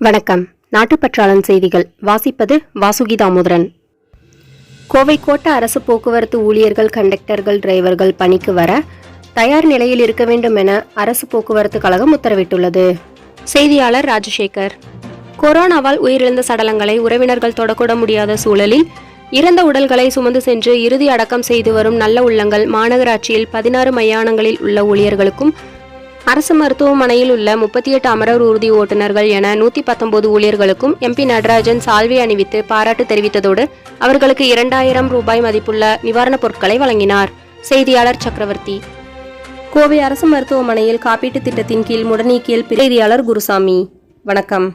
வணக்கம். நாட்டுப்பற்றாளன் செய்திகள். வாசிப்பது வாசுகி தாமோதரன் கோவை கோட்ட அரசு போக்குவரத்து ஊழியர்கள் கண்டக்டர்கள் டிரைவர்கள் பணிக்கு வர தயார் நிலையில் இருக்க வேண்டும் என அரசு போக்குவரத்து கழகம் உத்தரவிட்டுள்ளது. செய்தியாளர் ராஜசேகர். கொரோனாவால் உயிரிழந்த சடலங்களை உறவினர்கள் தொடக்கூட முடியாத சூழலில் இறந்த உடல்களை சுமந்து சென்று இறுதி அடக்கம் செய்து வரும் நல்ல உள்ளங்கள் மாநகராட்சியில் பதினாறு மையானங்களில் உள்ள ஊழியர்களுக்கும் அரசு மருத்துவமனையில் உள்ள முப்பத்தி எட்டு அமரர் ஊர்தி ஓட்டுநர்கள் என நூத்தி பத்தொன்பது ஊழியர்களுக்கும் எம்பி நடராஜன் சால்வை அணிவித்து பாராட்டு தெரிவித்ததோடு அவர்களுக்கு இரண்டாயிரம் ரூபாய் மதிப்புள்ள நிவாரணப் பொருட்களை வழங்கினார். செய்தியாளர் சக்கரவர்த்தி. கோவை அரசு மருத்துவமனையில் காப்பீட்டுத் திட்டத்தின் கீழ் முடநீக்கியல் செய்தியாளர் குருசாமி. வணக்கம்.